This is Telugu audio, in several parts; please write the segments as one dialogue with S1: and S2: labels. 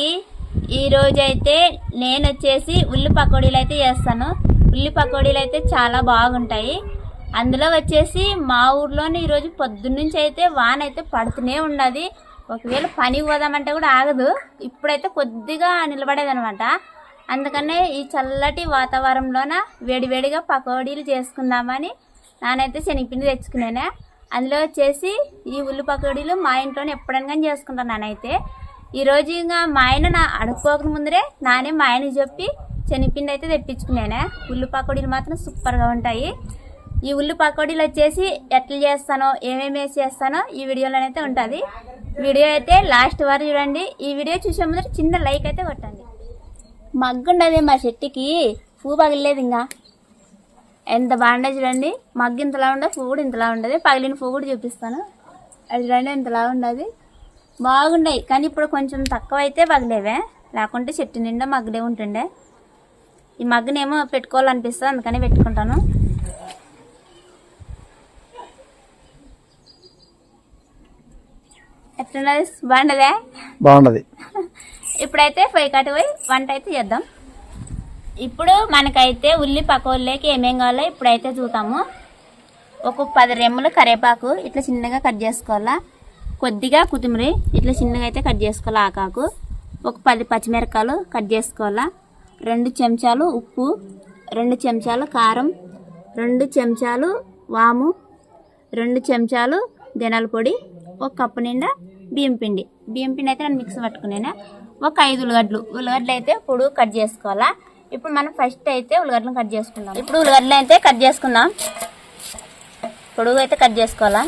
S1: అందరికీ ఈరోజు అయితే నేను వచ్చేసి ఉల్లి పకోడీలు అయితే చేస్తాను. ఉల్లి పకోడీలు అయితే చాలా బాగుంటాయి. అందులో వచ్చేసి మా ఊర్లోనే ఈరోజు పొద్దున్నుంచి అయితే వాన అయితే పడుతూనే ఉన్నది. ఒకవేళ పని పోదామంటే కూడా ఆగదు. ఇప్పుడైతే కొద్దిగా నిలబడేది అనమాట అందుకనే ఈ చల్లటి వాతావరణంలోన వేడివేడిగా పకోడీలు చేసుకుందామని నానైతే శనగపిండి తెచ్చుకున్నానే అందులో వచ్చేసి ఈ ఉల్లి పకోడీలు మా ఇంట్లోనే ఎప్పుడైనా కానీ చేసుకుంటాను నానైతే. ఈరోజు ఇంకా మా ఆయన నా అడుక్కోక ముందరే నానే మా ఆయనకి చెప్పి శనగపిండి అయితే తెప్పించుకున్నానే. ఉల్లి పకోడీలు మాత్రం సూపర్గా ఉంటాయి. ఈ ఉల్లి పకోడీలు వచ్చేసి ఎట్లా చేస్తానో ఏమేమి వేసి చేస్తానో ఈ వీడియోలోనైతే ఉంటుంది. వీడియో అయితే లాస్ట్ వరకు చూడండి. ఈ వీడియో చూసే ముందర చిన్న లైక్ అయితే కొట్టండి. మగ్గుండదు మా చెట్టుకి. పువ్వు పగిలేదు ఇంకా. ఎంత బాగుండే చూడండి. మగ్గు ఇంతలా ఉండదు పువ్వు కూడా ఇంతలా ఉండదు. పగిలిన పువ్వు కూడా చూపిస్తాను. అది చూడండి ఇంతలా ఉండదు. బాగుండాయి కానీ ఇప్పుడు కొంచెం తక్కువ అయితే పగిలేవే లేకుంటే చెట్టు నిండా మగ్గులే ఉంటుండే. ఈ మగ్గునేమో పెట్టుకోవాలనిపిస్తుంది అందుకని పెట్టుకుంటాను. ఎట్లున్నది? బాగుండదే
S2: బాగున్నది.
S1: ఇప్పుడైతే పొయ్యి కట్టి పోయి వంట అయితే చేద్దాం. ఇప్పుడు మనకైతే ఉల్లి పకోడీలోకి ఏమేం కావాలో ఇప్పుడైతే చూద్దాము. ఒక పది రెమ్మలు కరివేపాకు ఇట్లా చిన్నగా కట్ చేసుకోవాలా. కొద్దిగా కొత్తిమీర ఇట్లా చిన్నగా అయితే కట్ చేసుకోవాలి ఆకాకు ఒక పది పచ్చిమిరకాయలు కట్ చేసుకోవాలా. రెండు చెంచాలు ఉప్పు రెండు చెంచాలు కారం రెండు చెంచాలు వాము రెండు చెంచాలు ధనాల పొడి ఒక కప్పు నిండా బియ్యం పిండి. బియ్యం పిండి అయితే నేను మిక్స్ పట్టుకున్నాను. ఒక ఐదు ఉల్లగడ్డలు. ఉల్లగడ్డలు అయితే పొడుగు కట్ చేసుకోవాలా. ఇప్పుడు మనం ఫస్ట్ అయితే ఉల్లిగడ్డలు కట్ చేసుకుందాం. ఇప్పుడు ఉల్లగడ్డలు అయితే కట్ చేసుకుందాం. పొడుగు అయితే కట్ చేసుకోవాలా.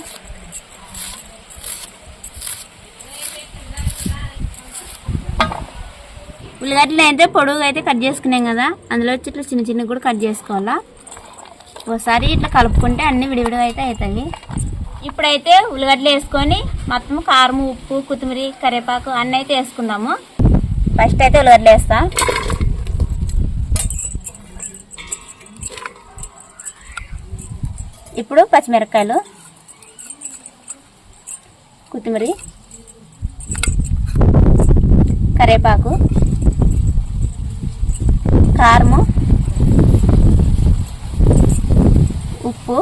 S1: ఉల్లిగడ్డలు అయితే పొడుగుగా అయితే కట్ చేసుకున్నాం కదా. అందులో వచ్చి ఇట్లా చిన్న చిన్న కూడా కట్ చేసుకోవాలా. ఒకసారి ఇట్లా కలుపుకుంటే అన్నీ విడివిడిగా అయితే అవుతాయి. ఇప్పుడైతే ఉల్లిగడ్డలు వేసుకొని మొత్తం కారం ఉప్పు కొత్తిమీర కరివేపాకు అన్నీ అయితే వేసుకుందాము. ఫస్ట్ అయితే ఉల్లిగడ్డలు వేస్తా. ఇప్పుడు పచ్చిమిరపకాయలు కొత్తిమీర కరివేపాకు. కారము ఉప్పు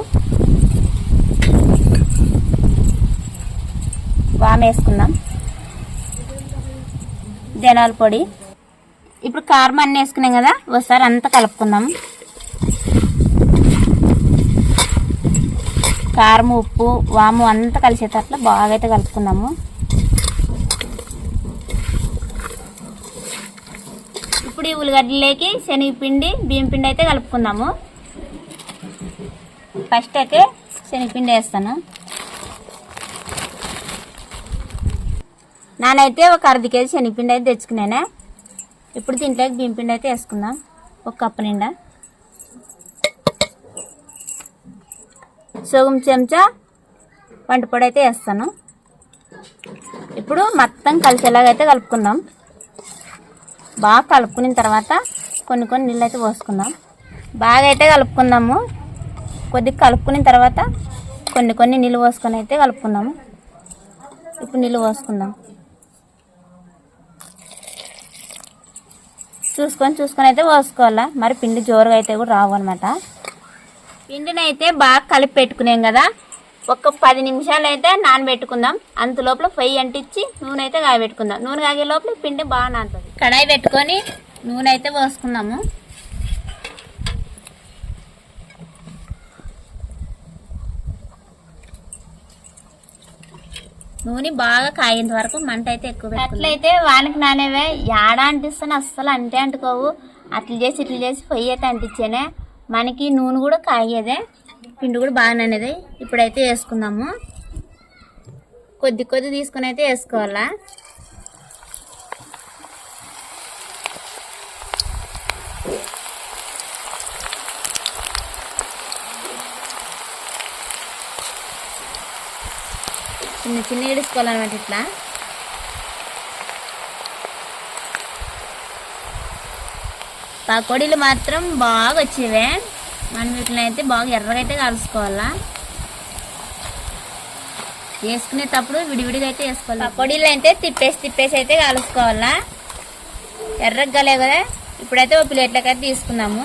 S1: వామ్ వేసుకుందాం. ధనాల పొడి. ఇప్పుడు కారం అన్నీ వేసుకున్నాం కదా ఒకసారి అంతా కలుపుకుందాం. కారం ఉప్పు వాము అంతా కలిసేటట్లు బాగా అయితే కలుపుకుందాము. ఇప్పుడు ఈ ఉల్లిగడ్డలోకి శనగపిండి బియ్యం పిండి అయితే కలుపుకుందాము. ఫస్ట్ అయితే శనగపిండి వేస్తాను. నానైతే ఒక అర్ధ కేజీ శనగపిండి అయితే తెచ్చుకున్నానే. ఇప్పుడు దీంట్లోకి బియ్యం పిండి అయితే వేసుకుందాం. ఒక కప్పు నిండా. సగం చెంచా వంట పొడి అయితే వేస్తాను. ఇప్పుడు మొత్తం కలిసేలాగా అయితే కలుపుకుందాం. బాగా కలుపుకున్న తర్వాత కొన్ని కొన్ని నీళ్ళు అయితే పోసుకుందాం. బాగా అయితే కలుపుకుందాము. కొద్దిగా కలుపుకున్న తర్వాత కొన్ని కొన్ని నీళ్ళు పోసుకొని అయితే కలుపుకుందాము. ఇప్పుడు నీళ్ళు పోసుకుందాం. చూసుకొని చూసుకొని అయితే పోసుకోవాలా. మరి పిండి జోరుగా అయితే కూడా రావు అనమాట పిండిని అయితే బాగా కలిపి పెట్టుకున్నాం కదా ఒక పది నిమిషాలు అయితే నానబెట్టుకుందాం. అంత లోపల పొయ్యి అంటించి నూనె అయితే కాగబెట్టుకుందాం. నూనె కాగే లోపల పిండి బాగా నానుతుంది. కడాయి పెట్టుకొని నూనె అయితే పోసుకుందాము. నూనె బాగా కాయేంత వరకు మంట అయితే ఎక్కువ అట్లయితే వానికి నానేవే యాడ అంటిస్తాను అస్సలు అంటే అంటుకోవు. అట్లా చేసి ఇట్లా చేసి పొయ్యి అయితే అంటించానే మనకి నూనె కూడా కాయేదే పిండి కూడా బాగా నానేది ఇప్పుడైతే వేసుకుందాము. కొద్ది కొద్ది తీసుకొని అయితే వేసుకోవాలా? చిన్న చిన్న ఇడుచుకోవాలన్నమాట ఇట్లా. పకోడీలు మాత్రం బాగా వచ్చేవే మనం వీటిని అయితే బాగా ఎర్రగా అయితే కలుసుకోవాలా వేసుకునేటప్పుడు విడివిడిగా అయితే వేసుకోవాలి. పకోడీలు అయితే తిప్పేసి తిప్పేసి అయితే కలుసుకోవాలా ఎర్రగా గలే కదా? ఇప్పుడైతే ఒక ప్లేట్లోకి అయితే తీసుకుందాము.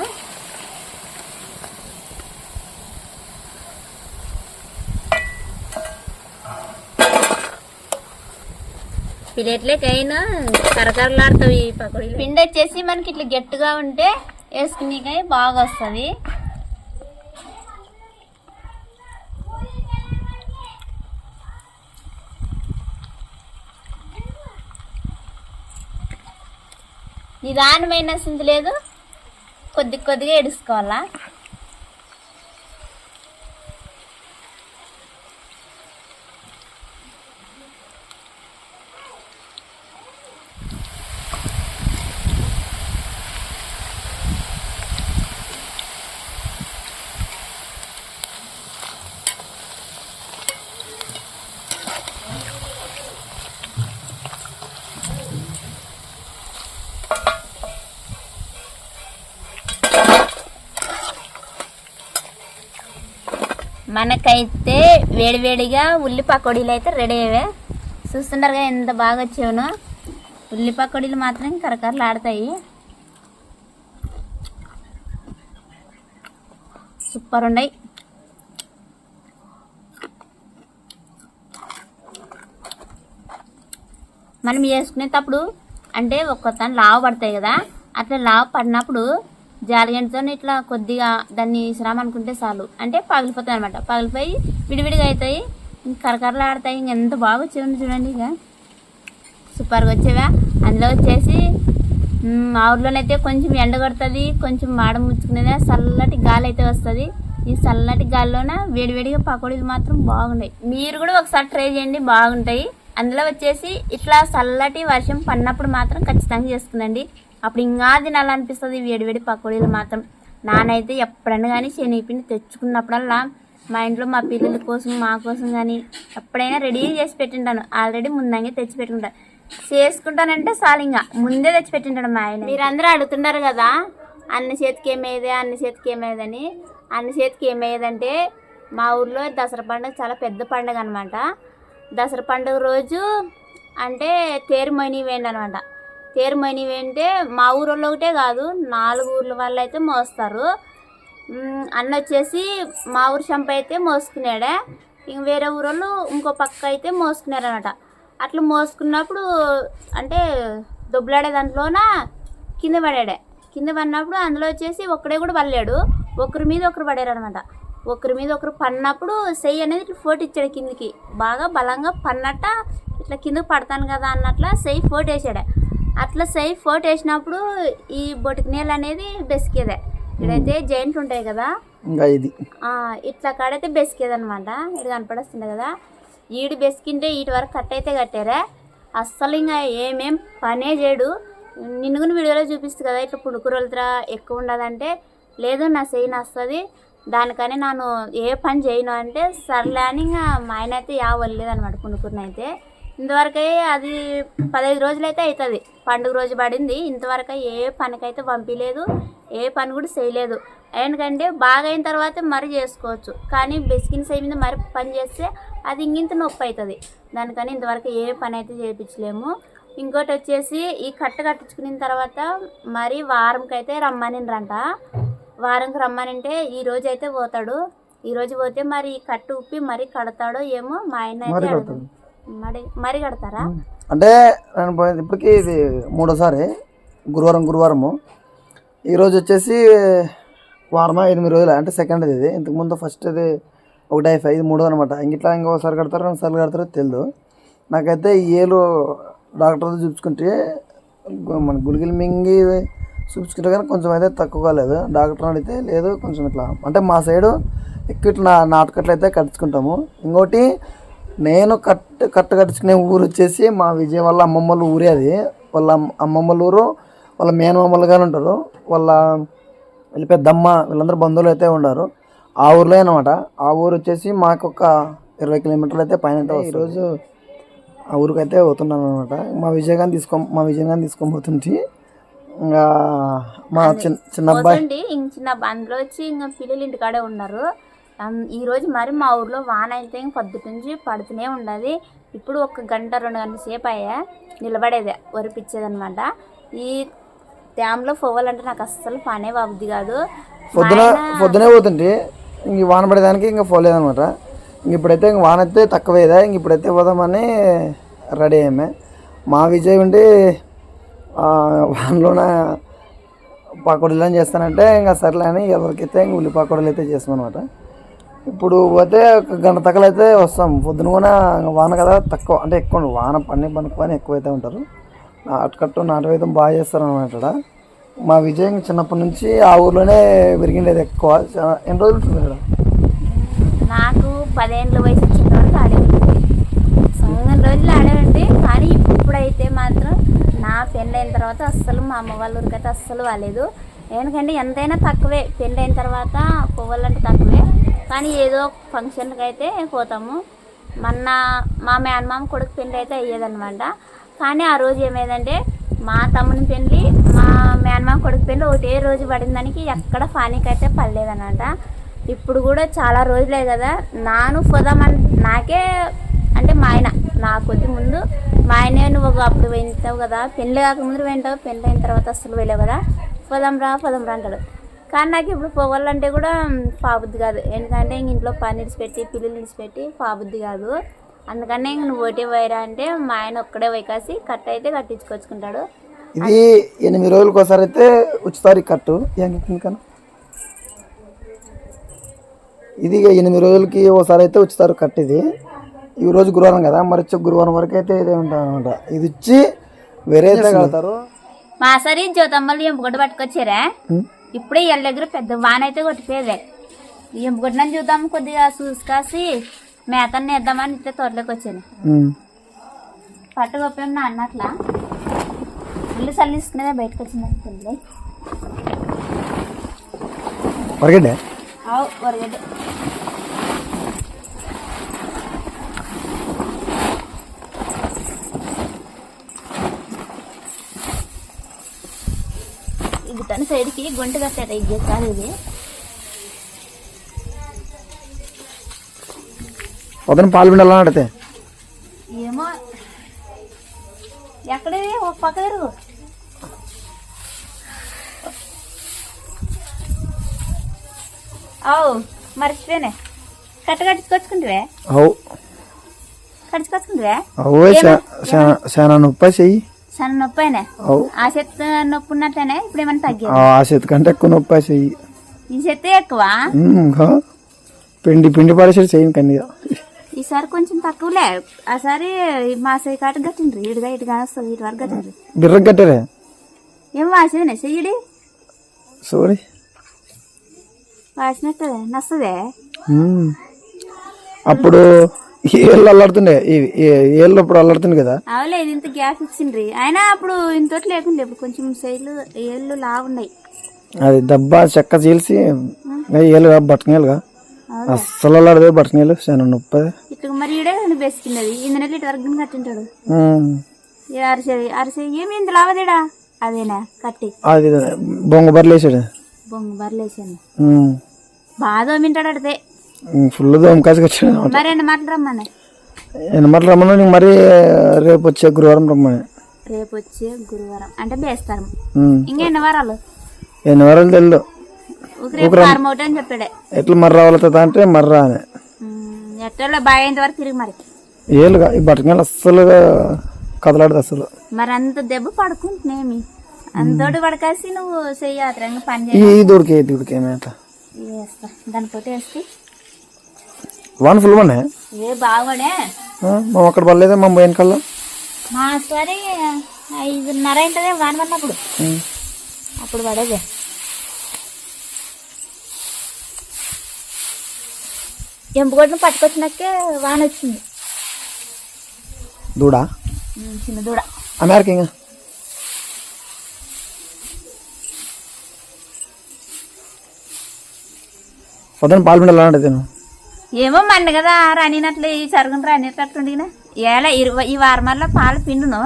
S1: ప్లేట్లోకి అయినా కరకరలాడుతాయి ఈ పకోడీలు. పిండి వచ్చేసి మనకి ఇట్లా గట్టిగా ఉంటే వేసుకునేకాయ బాగా వస్తుంది. నిదానమైన సింది లేదు. కొద్ది కొద్దిగా ఎడుచుకోవాలా మనకైతే వేడివేడిగా ఉల్లి పకోడీలు అయితే రెడీ అయ్యే చూస్తుంటారుగా ఎంత బాగా వచ్చావునో. ఉల్లి పకోడీలు మాత్రం కరకరలు ఆడతాయి. సూపర్ ఉన్నాయి. మనం చేసుకునేటప్పుడు అంటే ఒక్కొక్క లావు పడతాయి కదా. అట్లా లావు పడినప్పుడు జాలిగంటతో ఇట్లా కొద్దిగా దాన్ని శ్రమ అనుకుంటే చాలు. అంటే పగిలిపోతాయి అనమాట పగిలిపోయి విడివిడిగా అవుతాయి ఇంక కరకరలు ఆడతాయి ఇంక ఎంత బాగా వచ్చేవండి చూడండి ఇక. సూపర్గా వచ్చేవా? అందులో వచ్చేసి మా ఊర్లోనైతే కొంచెం ఎండ కొడుతుంది కొంచెం మాడ ముచ్చుకునేది చల్లటి గాలి అయితే వస్తుంది. ఈ చల్లటి గాలిలోన వేడివేడిగా పకోడీలు మాత్రం బాగున్నాయి మీరు కూడా ఒకసారి ట్రై చేయండి బాగుంటాయి. అందులో వచ్చేసి ఇట్లా చల్లటి వర్షం పడినప్పుడు మాత్రం ఖచ్చితంగా చేసుకుందండి. అప్పుడు ఇంకా తినాలనిపిస్తుంది. వేడివేడి పకోడీలు మాత్రం. నానైతే ఎప్పుడైనా కానీ శనగపిండి తెచ్చుకున్నప్పుడల్లా మా ఇంట్లో మా పిల్లల కోసం మా కోసం కానీ ఎప్పుడైనా రెడీ చేసి పెట్టింటాను. ఆల్రెడీ ముందంగా తెచ్చి పెట్టుకుంటాను చేసుకుంటానంటే చాలు ఇంకా ముందే తెచ్చి పెట్టింటాడు మా ఆయన. మీరందరూ అడుగుతున్నారు కదా అన్న చేతికి ఏమేదే అన్న చేతికి ఏమేదని అన్న చేతికి ఏమేదంటే మా ఊర్లో దసరా పండుగ చాలా పెద్ద పండుగ అనమాట దసరా పండుగ రోజు అంటే తేరు మొయిని వేయండి అనమాట పేరు మొయిని అంటే మా ఊరోళ్ళు ఒకటే కాదు నాలుగు ఊర్ల వాళ్ళు అయితే మోస్తారు. అన్న వచ్చేసి మా ఊరు చంప అయితే మోసుకున్నాడే ఇంక వేరే ఊరోళ్ళు ఇంకో పక్క అయితే మోసుకున్నారనమాట అట్లా మోసుకున్నప్పుడు అంటే దొబ్బలాడే దాంట్లోన కింద పడాడే. కింద పడినప్పుడు అందులో వచ్చేసి ఒక్కడే కూడా పడలేడు. ఒకరి మీద ఒకరు పడారనమాట ఒకరి మీద ఒకరు పడినప్పుడు సెయ్యి అనేది ఇట్లా ఫోటో ఇచ్చాడు కిందికి. బాగా బలంగా పన్నట్ట ఇట్లా కిందకి పడతాను కదా అన్నట్ల సెయ్యి ఫోటో వేసాడు అట్లా సెయ్యి ఫోటో వేసినప్పుడు ఈ బొటికి నీళ్ళు అనేది బెసికేదే. ఇక్కడైతే జైంట్లు ఉంటాయి కదా.
S2: ఇంకా ఇది.
S1: ఇట్లా కాడైతే బెసికేదనమాట ఇది కనపడొస్తుంది కదా. ఈడు బెసికింటే ఈటి వరకు కట్ అయితే కట్టారా. అస్సలు ఇంకా ఏమేం పనే చేయడు. నిన్ను కూడా వీడియోలో చూపిస్తుంది కదా ఇట్లా పుడుకురోలుతురా ఎక్కువ ఉండదంటే లేదు నా చెయ్యి వస్తుంది దానికని నేను ఏ పని చేయను అంటే సర్లే అని ఇంకా మా ఆయన అయితే యా వల్లేదనమాట పుణుకురినైతే. ఇంతవరకు అది పదహైదు రోజులు అయితే అవుతుంది పండుగ రోజు పడింది. ఇంతవరకు ఏ పనికైతే పంపించలేదు ఏ పని కూడా చేయలేదు. ఎందుకంటే బాగా అయిన తర్వాత మరి చేసుకోవచ్చు. కానీ బెసికిన సై మీద మరి పని చేస్తే అది ఇంకింత నొప్పి అవుతుంది దానికని ఇంతవరకు ఏ పని అయితే చేయించలేము ఇంకోటి వచ్చేసి ఈ కట్ట కట్టించుకున్న తర్వాత మరి వారంకి అయితే రమ్మనిండ్రంట. వారంకి రమ్మనంటే ఈ రోజు అయితే పోతాడు. ఈ రోజు పోతే మరి ఈ కట్టు ఉప్పి మరి కడతాడో ఏమో మా ఆయన అయితే
S2: మరి
S1: మరి కడతారా?
S2: అంటే నేను పోయింది ఇప్పటికీ ఇది మూడోసారి గురువారం గురువారము. ఈరోజు వచ్చేసి వారమా ఎనిమిది రోజులు? అంటే సెకండ్ ఇది. ఇంతకుముందు ఫస్ట్ ఇది ఒకటి అయిపోయి ఇది మూడో అనమాట ఇంకిట్లా ఇంకోసారి కడతారో రెండు సార్లు కడతారో తెలియదు నాకైతే ఏలు డాక్టర్తో చూపించుకుంటే మన గులిగిలి మింగి చూపించుకుంటే కానీ కొంచెం అయితే తక్కువగా లేదు డాక్టర్ అడిగితే లేదు కొంచెం ఇట్లా. అంటే మా సైడు ఎక్కువ ఇట్లా నాటుకట్లు అయితే కట్టించుకుంటాము. ఇంకోటి నేను కట్ కట్ట కట్టించుకునే ఊరు వచ్చేసి మా విజయ వాళ్ళ అమ్మమ్మల ఊరే అది. వాళ్ళ అమ్మ- అమ్మమ్మల ఊరు వాళ్ళ మేనమామలు కానీ ఉంటారు. వాళ్ళ వీళ్ళ పెద్దమ్మ వీళ్ళందరూ బంధువులు అయితే ఉన్నారు ఆ ఊర్లో అనమాట ఆ ఊరు వచ్చేసి మాకు ఒక ఇరవై కిలోమీటర్లు అయితే పైన అయితే. ఈరోజు ఆ ఊరికి అయితే పోతున్నాను అనమాట మా విజయ్ గారిని తీసుకో మా విజయ్ గారిని తీసుకొని పోతుంటే. ఇంకా మా చిన్న చిన్న అబ్బాయి
S1: చిన్న అందులో వచ్చి ఇంకా పిల్లలు ఇంటికాడే ఉన్నారు. అం- ఈ రోజు మరి మా ఊర్లో వాన అయితే ఇంక పొద్దుటి నుంచి పడుతూనే ఉండదు. ఇప్పుడు ఒక గంట రెండు గంటల సేపు అయ్యా నిలబడేది ఒరిపిచ్చేదనమాట ఈ డ్యామ్లో పోవాలంటే నాకు అస్సలు పనే బాబుద్ది కాదు.
S2: పొద్దున పొద్దునే పోతుంటే ఇంక వాన పడేదానికి ఇంకా పోలేదనమాట ఇంక ఇప్పుడైతే ఇంక వాన అయితే తక్కువేదా ఇంక ఇప్పుడైతే పోదామని రెడీ అయ్యామే. మా విజయ్ ఉండి వానలోన పకోడీలు చేస్తానంటే ఇంకా సర్లే అని ఎవరికైతే ఇంక ఉల్లి పకోడీలు అయితే చేస్తాం అనమాట ఇప్పుడు పోతే ఒక గంట తక్కువ అయితే వస్తాం. పొద్దున కూడా వాన కదా తక్కువ. అంటే ఎక్కువ వాన పని పనుకొని ఎక్కువైతే ఉంటారు. అటుకట్టు నాటువైతే బాగా చేస్తారు అన్నమాట మా విజయం చిన్నప్పటి నుంచి ఆ ఊర్లోనే పెరిగిండేది ఎక్కువ. ఎన్ని రోజులు ఉంటుంది ఇక్కడ
S1: నాకు పదేళ్ళ వయసు వచ్చిన వరకు ఆడేది సంగం రోజులు ఆడేవండి. కానీ ఇప్పుడైతే మాత్రం నా పెళ్ళి అయిన తర్వాత అస్సలు మా అమ్మ వాళ్ళ ఊరికైతే అస్సలు వాలేదు ఎందుకంటే ఎంతైనా తక్కువే. పెళ్ళి అయిన తర్వాత పోవాలంటే తక్కువే. కానీ ఏదో ఫంక్షన్కి అయితే పోతాము. మొన్న మా మేనమామ కొడుకు పెళ్ళి అయితే అయ్యేదన్నమాట. కానీ ఆ రోజు ఏమైందంటే మా తమ్ముని పెళ్ళి మా మేనమామ కొడుకు పెళ్ళి ఒకటే రోజు పడిందానికి ఎక్కడ ఫానీకి అయితే పడలేదన్నమాట. ఇప్పుడు కూడా చాలా రోజులే కదా నాను పోదామని నాకే అంటే మా ఆయన నా కొద్ది ముందు. మా ఆయనే నువ్వు ఒక అప్పుడు వెళ్తావు కదా పెళ్ళి కాకముందు వెంటావు పెళ్ళి అయిన తర్వాత అసలు వెళ్ళావు కదా. పోదాం రా పోదాం రా అంటాడు. కానీ నాకు ఇప్పుడు పోవాలంటే కూడా పాబుద్ది కాదు. ఎందుకంటే ఇంక ఇంట్లో పని ఇడిచిపెట్టి పిల్లలు ఇడిచిపెట్టి పాబుద్ది కాదు. అందుకనే ఇంక నువ్వు ఒకటే పోయిరా అంటే మా ఆయన ఒక్కడే వైకాసి కట్ అయితే కట్టించుకొచ్చుకుంటాడు.
S2: ఇది ఎనిమిది రోజులకు ఒకసారి అయితే ఉచితారి కట్టు. ఎందుకని ఇది ఎనిమిది రోజులకి ఒకసారి అయితే ఉచితారు కట్టు ఇది. ఈ రోజు గురువారం కదా మరి గురువారం వరకు అయితే ఇదే ఉంటుంది అనమాట ఇది ఇచ్చి వేరే కడతారు?
S1: మా సరి జ్యోతమ్మలు ఎంపుగొట్టు పట్టుకొచ్చారా? ఇప్పుడే ఇళ్ళ దగ్గర పెద్ద వాన అయితే కొట్టిపోయేదే ఎంపుగొట్టిన చూద్దాం కొద్దిగా చూసి కాసి మేతన్ని వేద్దామని ఇస్తే తోటలోకి వచ్చాను.
S2: ఉం.
S1: పట్టు గొప్పేం నా అన్నట్లా ఇల్లు చల్లిస్తున్నదే బయటకు వచ్చిందని తెలియదు. తన సైడ్కి గుంట కట్టాడు ఇది కాదు ఇది.
S2: పొద్దున పాలు పిండాలని అడితే
S1: ఏమో. ఎక్కడిది ఒక పక్క తిరుగు అవు మర్చిపోయానే. కట్ట కట్టించుకొచ్చుకుంటువే
S2: అవు.
S1: కట్టించుకొచ్చుకుంటువే
S2: అవు చాలా నొప్పి చెయ్యి
S1: సన్న నొప్పి అయినా?
S2: అవు
S1: ఆ చెత్త నొప్పి ఉన్నట్లనే ఇప్పుడు ఏమైనా తగ్గింది
S2: ఆ చేతి కంటే ఎక్కువ నొప్పి చెయ్యి.
S1: ఈ చెత్త ఎక్కువ?
S2: పిండి పిండి పడేసాడు చెయ్యి కండిగా
S1: ఈసారి కొంచెం తక్కువలే. ఆసారి మా సై కాట కట్టిండ్రు. ఇటుగా ఇటుగా వస్తుంది. ఇటు వరకు కట్టిండ్రు.
S2: బిర్ర కట్టారే
S1: ఏం వాసేదనే చెయ్యడి?
S2: సోరి.
S1: వాసినట్టదే నచ్చదే.
S2: అప్పుడు ఏళ్ళు అల్లాడుతుండే. ఈ- ఈ ఏళ్ళు అప్పుడు అల్లాడుతుంది కదా.
S1: అవలే ఇది ఇంత గ్యాప్ ఇచ్చిండ్రి. అయినా అప్పుడు ఇంతోటి లేకుండే ఇప్పుడు కొంచెం సైడ్లు ఏళ్ళు లా ఉన్నాయి.
S2: అది దెబ్బ చెక్క చీల్చి ఏళ్ళుగా బట్టనేలుగా అస్సలు అల్లాడదు బట్టనేలు చాలా నొప్పి.
S1: ఇట్లా మరి ఈడే బెసికినది ఇందులో ఇటు వరకు కట్టింటాడు. అరిసె అరిసె ఏమి ఇంత లావదేడా? అదేనా? కట్టి.
S2: అది బొంగ బర్లేసాడు
S1: బొంగు బర్లేసాను. బాగా దోమింటాడు అడితే.
S2: ఫుల్ దోమకాసికి వచ్చాడు
S1: మరి ఎన్ని మాటలు రమ్మని?
S2: ఎనమాట రమ్మని నీకు మరి రేపు వచ్చే గురువారం రమ్మని.
S1: రేపు వచ్చే గురువారం. అంటే బేస్తారం. ఇంకా ఎన్ని వారాలు?
S2: ఎన్ని వారాలు తెలియదు ఎట్లా మర్ర రావాలి అంటే మర్రా అని
S1: ఉమ్, ఎట్టలో బాగా వరకు తిరిగి మరి.
S2: ఏళ్ళుగా ఈ బట్టకాయలు అస్సలు కదలాడదు అసలు
S1: మరి అంత దెబ్బ పడుకుంటున్నామి అంతోటి పడకాసి నువ్వు చెయ్యాత్రంగా పని
S2: ఈ దూడికి ఏమేట
S1: వేస్తా. దానిపోతే వేస్తే
S2: వన్ ఫుల్ వన్
S1: ఏ బాగుడే
S2: మా అక్కడ పడలేదే మా పోయిన కల్లా
S1: మా సరే ఐదున్నర అయింటదే వాన పడినప్పుడు. అప్పుడు పడేదే. ఎంపుగొడ్డను పట్టుకొచ్చినాకే వాన వచ్చింది.
S2: దూడా?
S1: ఉమ్, చిన్న దూడ.
S2: అమెరికా ఇంకా? పొద్దున పాలు పిండాలని నేను
S1: ఏమో మండి కదా రానినట్లు ఈ సరుగును రానినట్టుండినా ఏలా ఇరవై ఈ వారం వల్ల పాలు పిండును.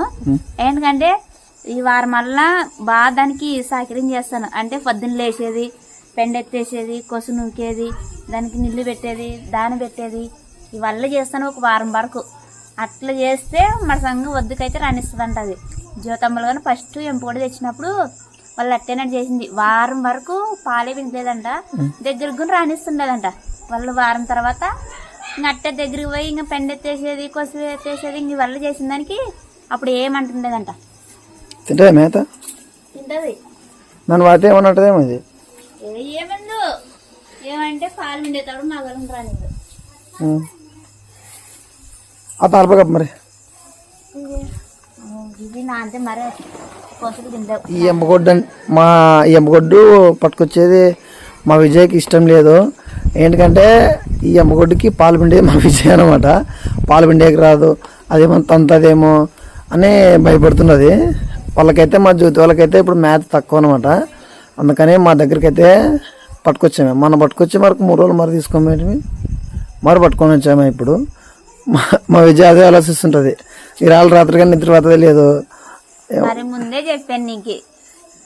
S1: ఎందుకంటే ఈ వారం వల్ల బాగా దానికి సహకరం చేస్తాను. అంటే పొద్దున్న లేచేది పెండెత్తేసేది కొసు నూకేది దానికి నీళ్ళు పెట్టేది దాని పెట్టేది. ఇవల్ల చేస్తాను ఒక వారం వరకు. అట్లా చేస్తే మన సంఘం వద్దుకైతే రాణిస్తుందంట అది జ్యోతమ్మలు కానీ ఫస్ట్ ఎంపొడి తెచ్చినప్పుడు వాళ్ళు అట్టేనట్టు చేసింది. వారం వరకు పాలే వినలేదంట. దగ్గరకు కూడా రాణిస్తుండేదంట వాళ్ళు వారం తర్వాత ఇంక అట్టే దగ్గరికి పోయి ఇంకా పెండెత్తేసేది కొసి ఎత్తేసేది ఇంక వల్ల చేసిన దానికి అప్పుడు ఏమంటుండేదంట.
S2: తింటే మేత
S1: తింటది.
S2: నన్ను వాడితే ఏమన్నట్టదేమో ఇది.
S1: ఏ ఏమందు? ఏమంటే పాలు విండేటప్పుడు మగలం రానిది.
S2: ఉం. ఆ మరి.
S1: ఇది. నా అంతే మరే
S2: ఈ ఎంబగొడ్డు మా ఈ ఎంబగొడ్డు పట్టుకొచ్చేది మా విజయ్కి ఇష్టం లేదు. ఏంటంటే ఈ ఎంబగొడ్డుకి పాలు పిండేది మా విజయ్ అనమాట పాలు పిండేకి రాదు. అదేమో తంతదేమో అని భయపడుతున్నది. వాళ్ళకైతే మా జ్యోతి వాళ్ళకైతే ఇప్పుడు మ్యాథ్ తక్కువ అనమాట అందుకని మా దగ్గరికి అయితే పట్టుకొచ్చాము. మనం పట్టుకొచ్చి మరకు మూడు రోజులు మరి తీసుకోమేమి మరి పట్టుకొని వచ్చాము ఇప్పుడు. మా మా విజయ్ అదే ఆలోచిస్తుంటుంది. ఈ రాళ్ళు రాత్రి కానీ నిద్ర రాత్రి లేదు.
S1: మరి ముందే చెప్పాను నీకు.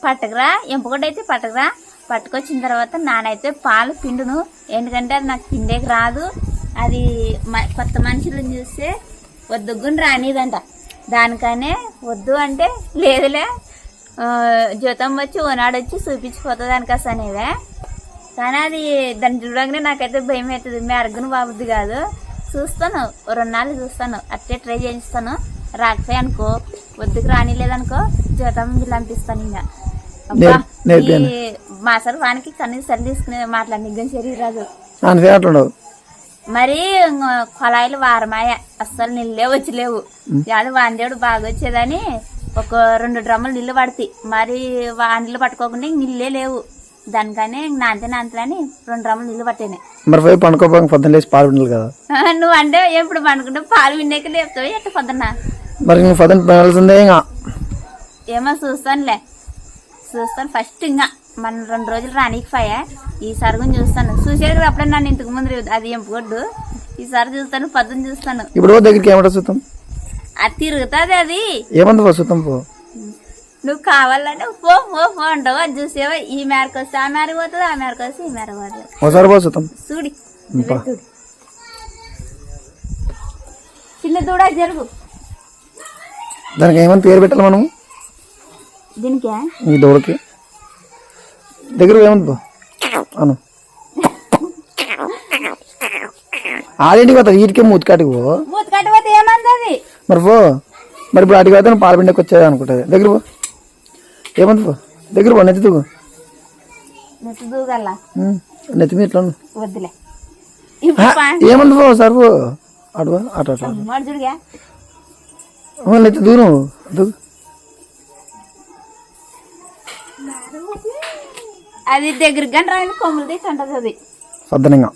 S1: పట్టకరా ఎంపుకొండ అయితే పట్టకరా. పట్టుకొచ్చిన తర్వాత నానైతే పాలు పిండును. ఎందుకంటే అది నాకు పిండేకి రాదు. అది మ- కొత్త మనుషులను చూస్తే వద్దుగ్గుని రానిదంట. దానికనే వద్దు అంటే లేదులే. ఆ, జ్యోతం వచ్చి ఓనాడు వచ్చి చూపించిపోతుంది దానికి అనేవే కానీ అది దాన్ని చూడగానే నాకైతే భయం అవుతుంది మీ అర్గును బాబుద్ది కాదు. చూస్తాను. రెండు నాళ్ళు చూస్తాను. అట్టే ట్రై చేయిస్తాను. రాకపోయి అనుకో వద్దుకు రానిలేదనుకో జీతం పంపిస్తాను ఇంకా అబ్బా,
S2: నేర్- నేర్పాను.
S1: ఈ మాసరు వానికి కనీసం సరి తీసుకునే మాట్లాడి నిజం శరీరాజు మరి కొలాయిలు వారమాయ అస్సలు నీళ్ళే వచ్చలేవు. యాడు వాందేవుడు బాగా వచ్చేదని ఒక రెండు డ్రమ్ములు నీళ్ళు పడతాయి. మరి వా నీళ్ళు పట్టుకోకుండా ఇంక నీళ్ళే లేవు. దానికని ఇంక నాంతే నాంతలని రెండు డ్రమ్ములు నీళ్ళు పట్టాను.
S2: మరి పండుకోపోయి లేచి పాలు కదా.
S1: నువ్వు అంటే ఎప్పుడు పండుకుంటే పాలు విన్నాక లేపుతావు ఎట్ట పొద్దున్న?
S2: మరి ఇంక పొద్దున్న పెనాల్సిందే ఇంకా.
S1: ఏమో చూస్తానులే. చూస్తాను ఫస్ట్ ఇంకా. మన రెండు రోజులు రానీకి పోయా ఈసారి కూడా చూస్తాను. చూసేది కూడా అప్పుడే నన్ను ఇంతకు ముందు అది ఎంపుకొడ్డు ఈసారి చూస్తాను పొద్దున్న చూస్తాను.
S2: ఇప్పుడు దగ్గరికి ఏమంటా చూద్దాం
S1: అది తిరుగుతుంది అది.
S2: ఏమంది పో చూద్దాం పో.
S1: నువ్వు కావాలంటే పో పో పో అంటావు. అది చూసేవా? ఈ మేరకు వస్తే ఆ మేరకు పోతుంది ఆ మేరకు వస్తే ఈ మేరకు పోతుంది.
S2: ఒకసారి పో
S1: నువ్వే చూడు. చిన్న దూడ జరుగు.
S2: దానికి ఏమని పేరు పెట్టాలి మనం
S1: దీనికే?
S2: ఈ దూడకి. దగ్గర ఏమంది పో అను. ఆడింటికి పోతా వీటికే మూతికాటికి పో. మరి పో. మరి ఇప్పుడు అడిగి పోతే పాల పిండికి వచ్చేది అనుకుంటుంది. దగ్గర పో. ఏమంది పో దగ్గర పో నెత్తి దిగు
S1: నెత్తి
S2: మీద
S1: పా.
S2: ఏమంది పో. సార్ పో అటు అటు అటు. నెత్తి దూరం.
S1: అది కానీ రాని కొమ్ములు తీసుంటది అది.
S2: సద్దనంగా.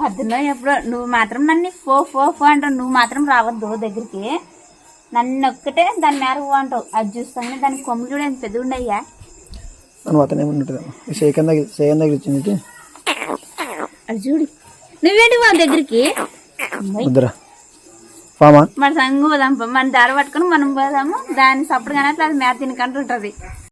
S1: పొద్దున్న ఎప్పుడు నువ్వు మాత్రం నన్ను ఫో ఫో ఫో అంటావు. నువ్వు మాత్రం రావద్దు దగ్గరికి. నన్ను ఒక్కటే దాని మేర పో అంటావు. అది చూస్తానే దానికి కొమ్ములు చూడ ఎంత పెద్ద ఉండయ్యా
S2: అని అతను సేకన్ దగ్గర సేకన్ దగ్గర ఇచ్చింది
S1: అది చూడు. నువ్వేంటి వాళ్ళ దగ్గరికి.
S2: ముద్ర
S1: మన సంగు పోదాం మన దారి పట్టుకొని మనం పోదాము. దాని సప్పుడు కానీ అట్లా అది మేర తినకంటుంటది.